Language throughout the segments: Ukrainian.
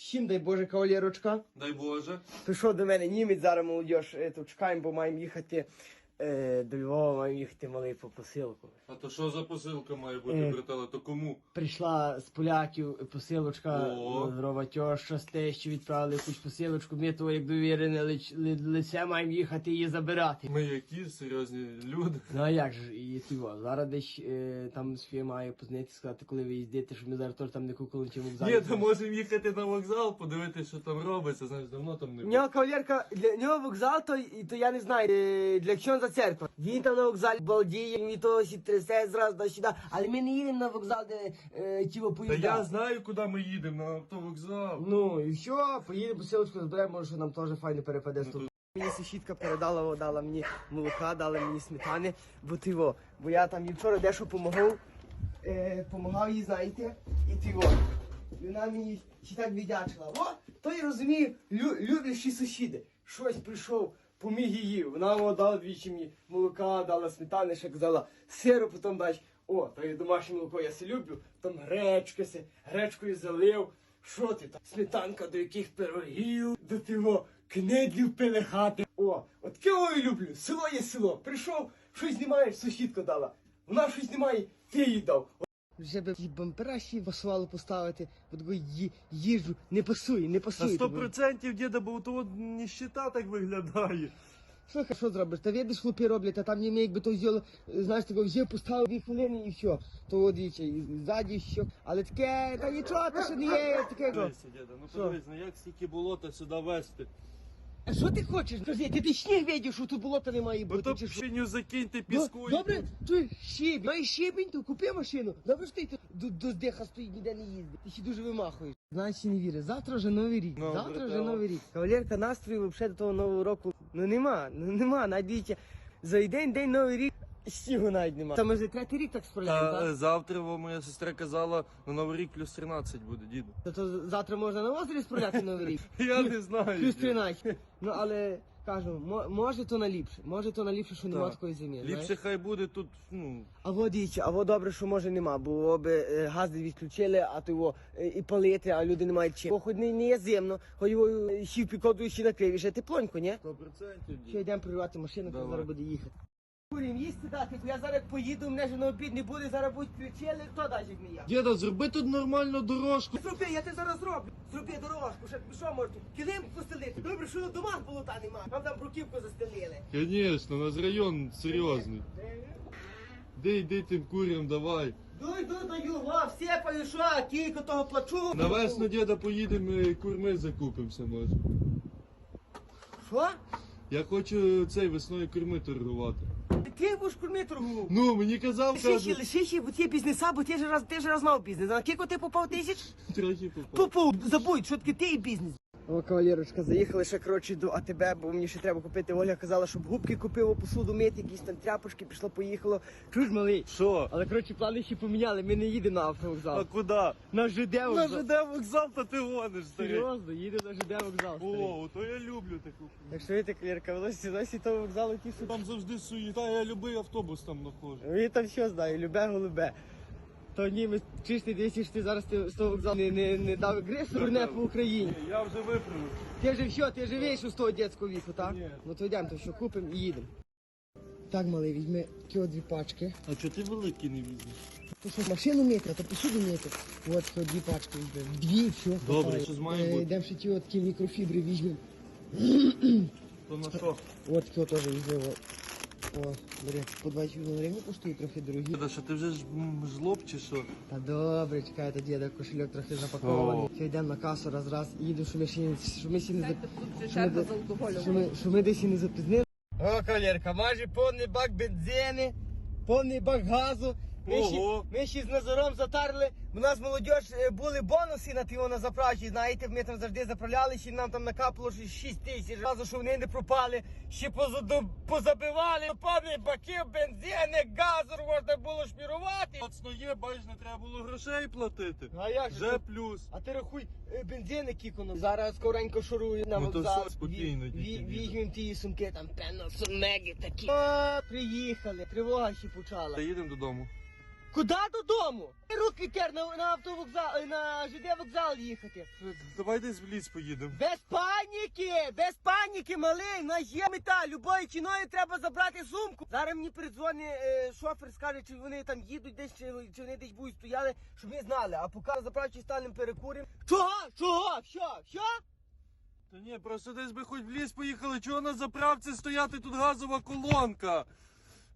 Всім дай Боже, кавалерочка. Дай Боже. Прийшов до мене німець, зараз молодіж, е, то чекаємо, бо маємо їхати е, до Львова, маємо їхати малий по посилку. А то що за посилка має бути, Е. братела? То кому? Прийшла з поляків посилочка, О. здорова тьоща, з тещі відправили якусь посилочку, ми того як довірене лиць- ли- лице маємо їхати її забирати. Ми які серйозні люди. Ну а як же, і тиво, зараз десь е, там Софія має познати, сказати, коли ви їздите, щоб ми зараз теж там не кукали чи вокзалі. Ні, то можемо їхати на вокзал, подивитися, що там робиться. Знаєш, давно там не У було. нього кавалерка, для нього вокзал, то, і- то я не знаю, е, для чого за церква. Він там на вокзалі балдіє, він від того сі трясе зразу до сюди. Але ми не їдемо на вокзал, де е, ті Та я знаю, куди ми їдемо, на автовокзал. Ну і все, поїдемо посилочку зберемо, може, що нам теж файно перепаде тут. Мені сусідка передала, о, дала мені молока, дала мені сметани, бо ти во, бо я там їй вчора дещо помогав, е, помагав їй, знаєте, і ти во. І вона мені ще так віддячила. О, то я розумію, лю, люблячі сусіди. Щось прийшов, поміг її. Вона о, дала двічі мені молока, дала сметани, ще казала сиру, потім дасть. О, то є домашнє молоко, я се люблю, там гречки се, гречкою залив. Що ти там? Сметанка до яких пирогів, до того кнедлів пелехати. О, от кого я люблю. Село є село. Прийшов, щось немає, сусідка дала. Вона щось немає, ти їй дав. Вже би ті бампера ще поставити, бо таку ї- їжу не пасує, не На пасує. сто тобі. процентів, діда, бо то ніщита так виглядає. Слухай, що зробиш? Та видиш, хлопці роблять, а там німе, якби то взяли, знаєш, такого взяв, поставив дві хвилини і все. То от і ззаді все. Але таке, та нічого, та ще не є, таке. Дивися, діда, ну Що? подивись, ну як стільки болота сюди вести. А що ти хочеш? друзі, ти, ти сніг видів, що тут болота не має Ну бути, чи що? пшеню закиньте Ну, піску. і- Добре, то щебінь. Маєш щебінь, то купи машину. Добре, що ти тут до, до здиха стоїть, ніде не їздить. Ти ще дуже вимахуєш. Значить, не віриш. Завтра вже новий рік. Ну, Завтра вже новий рік. Кавалерка настрою взагалі до того нового року. Ну нема, ну нема. Навіть дивіться, за один день новий рік. Снігу навіть нема. Та ми вже третій рік так справляємо, Та е, так? завтра во, моя сестра казала, на Новий рік плюс 13 буде, діду. Та то завтра можна на озері справляти новий рік. Я не знаю. Плюс дід. 13. Ну але кажу, мо- може то наліпше. Може то наліпше, що нема Так. такої зими. Ліпше хай буде тут, ну, А во дивіться, а во добре, що може нема, бо би е, газ відключили, а то його е, і палити, а люди не мають чим. Бо хоч не, не є зимно, хоч його е, ще в пікоду ще накрив, і теплонько, ні? 100% Що дід. йдемо прибирати машину, то Давай. зараз буде їхати. Курім, їсти дати, я зараз поїду, мене ж на обід не буде, зараз будуть включили, хто дасть не я. Діда, зроби тут нормальну дорожку. Зроби, я ти зараз зроблю. Зроби дорожку, ще що можна? Килим постелити. Добре, що домах болота нема. Нам там бруківку застелили. Звісно, у нас район серйозний. Де йди тим курям, давай. Дуй, дуй, даю, во, всепаю, що, кілько того плачу. На весну, діда, поїдемо і курми закупимося, може. Що? Я хочу цей весною курми торгувати. Ти будеш курми торгував. Ну, мені казав, Лиши, каже, лиши, бо ті бізнеса, бо ти ж раз, ти ж раз мав бізнес. На кілько ти попав тисяч? трохи попав. Попав, забудь, що таке ти і бізнес. О, кавалерочка, заїхали ще коротше до АТБ, бо мені ще треба купити. Оля казала, щоб губки купив, посуду мити, якісь там тряпочки, пішло, поїхало. Чуж малий. Що? Але коротше плани ще поміняли, ми не їдемо на автовокзал. А куди? На ЖД На вокзал. ЖД вокзал, то ти гониш, старий. Серйозно, їдемо на ЖД вокзал. старий. О, то я люблю таку. Так що видите, кавалерка, велосі досі того вокзалу ті що Там завжди суєта, я любий автобус там знаходжу. Він там все знає, любе голубе. То ні, ми дивіться, що ти зараз ти з того вокзалу не, не, не дав гри, сурне по Україні. Я вже виправив. Ти же все, ти же вийшов з того дитячого віку, так? Ні. Ну то йдемо, то що купимо і їдемо. Так, малий, візьми ті дві пачки. А чого ти великий не візьмеш? То що, машину мити, то посуду мити. От ті дві пачки візьмемо. Дві, все. Добре, хватає. щось має Е, бути. Йдемо ще ті от такі мікрофібри візьмемо. То на що? От такі теж візьмемо. О, бери, по 20 гривень коштує трохи дорогі. Та що ти вже ж м, жлоб чи що? Та добре, чекай, тоді я кошельок трохи запакований. Все, йдемо на касу раз раз і їду, що ми ще не що ми ще не зап- що ми, де- що ми, що ми десь і не запізнили. О, колірка, майже повний бак бензини, повний бак газу. Ми ще, Ого. ми ще з Назаром затарили. У нас молодіж е, були бонуси на тіво на заправці. Знаєте, ми там завжди заправляли, ще нам там накапало ще 6 тисяч. Разу, що вони не пропали, ще позаду- позабивали. Повний баків, бензини, газу можна було шмірувати. Пацно є, бачиш, не треба було грошей платити. А як же? Вже плюс. А ти рахуй е, бензин кікону. Зараз скоренько шурую на Ну, то вокзал. все, спокійно, Ві- тільки ві- біжи. Візьмем ті сумки, там певно сумеги такі. О, приїхали, тривога ще почала. Та їдемо додому. Куди додому? Руки тер на, на автовокзал, е, на ЖД вокзал їхати. Давай десь в ліс поїдемо. Без паніки, без паніки, малий, на є мета. Любою ціною треба забрати сумку. Зараз мені передзвонить е, шофер, скаже, чи вони там їдуть десь, чи, чи вони десь будуть стояли, щоб ми знали. А поки на заправці станемо перекуримо. Чого? Чого? Що? Що? Та ні, просто десь би хоч в ліс поїхали, чого на заправці стояти тут газова колонка?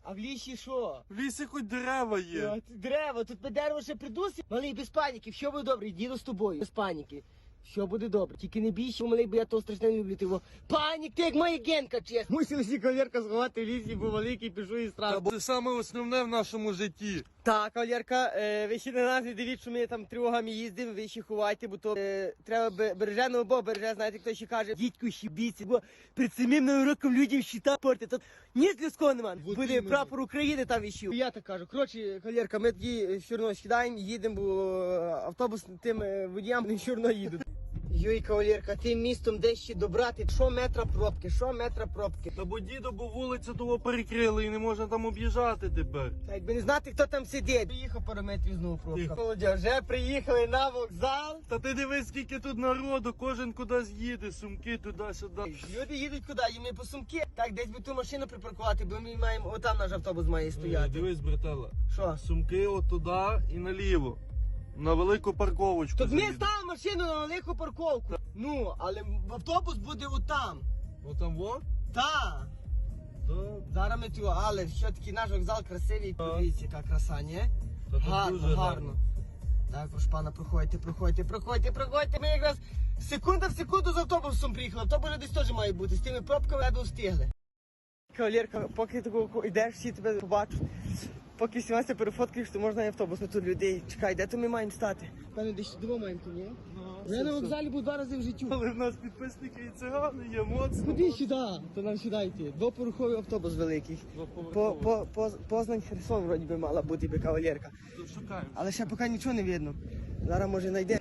А в лісі що? В лісі хоч дерева є. дерево? Дерева, тут ми дерево ще придусить. Малий, без паніки, все буде добре, діду з тобою, без паніки. Все буде добре. Тільки не бійся, малий, бо я того страшно не люблю. Ти його. Панік, ти як моя генка, чесно. Мусив всі кавалерка сховати в лісі, бо великий пишу і бо це саме основне в нашому житті. Так, кавалерка, е, ви ще на нас не дивіться, що ми там тривогами їздимо, ви ще ховайте, бо то е, треба бе- береженого Бога береже, знаєте, хто ще каже, дідьку ще біці, бо перед самим новим роком людям щита порти. Тут ні людського нема. Вот Буде іменно. прапор України там віщив. Я так кажу. Коротше, кавалерка, ми тоді е, все одно сідаємо, їдемо, бо е, автобус тим е, водіям не все одно їдуть. Йой, кавалерка, тим містом де ще добрати, що метра пробки, що метра пробки. Та бо дідо, бо вулицю того перекрили і не можна там об'їжджати тепер. Та якби не знати, хто там сидить. Приїхав пару метрів знову пробка. Тихо. Володя, вже приїхали на вокзал. Та ти дивись, скільки тут народу, кожен кудись їде, сумки туди-сюди. Люди їдуть куди? Їм і по сумки. Так, десь би ту машину припаркувати, бо ми маємо, отам наш автобус має Е, стояти. Дивись, братела. Що? Сумки от туди і наліво. На велику парковочку. Тут ми заїдемо. ставимо машину на велику парковку. Ну, але автобус буде отам. Отам во? Та. Та, Зараз ми цього, але все-таки наш вокзал красивий. Подивіться, яка краса, ні? та тут Гарно, дуже гарно. Так, прошу пана, проходьте, проходьте, проходьте, проходьте. Ми якраз секунда в секунду з автобусом приїхали. Автобус десь теж має бути. З тими пробками ледве встигли. Кавалерка, поки ти таку йдеш, всі тебе побачать. Поки сімася перефоткаєш, то можна і автобус на тут людей. Чекай, де то ми маємо стати? Певно, десь сюди маємо, то ні? Ну, Я на вокзалі був два рази в життю. Але в нас підписники і цигани є, моцно. Куди сюди? То нам сюди йти. Двопоруховий автобус великий. По, по, по, Познань Херсон вроді би мала бути би кавалерка. Шукаємо. Але ще поки нічого не видно. Зараз може знайде.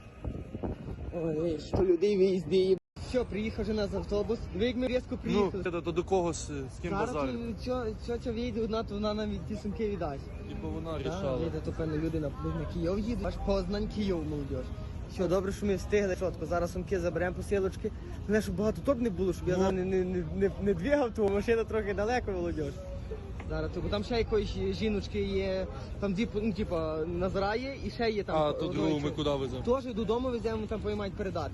Ой, що людей виїздить. Все, приїхав вже нас автобус. Ви як ми різко Ну, приїхали. то, то до кого з, з ким Зараз базарити? цьоця вийде одна, то вона нам від ті сумки віддасть. Типу вона рішала. вийде, то певно люди на, на Київ їдуть. Аж Познань, Київ, молодіж. Все, добре, що ми встигли. Чотко, зараз сумки заберемо посилочки. Головне, щоб багато топ не було, щоб я Ну. зараз не, не, не, не, не двигав, то машина трохи далеко, молодіж. Зараз, то, бо там ще якоїсь жіночки є, там дві, ну, типа, Назара є і ще є там. А, то другу ми куди веземо? Теж додому веземо, там мають передати.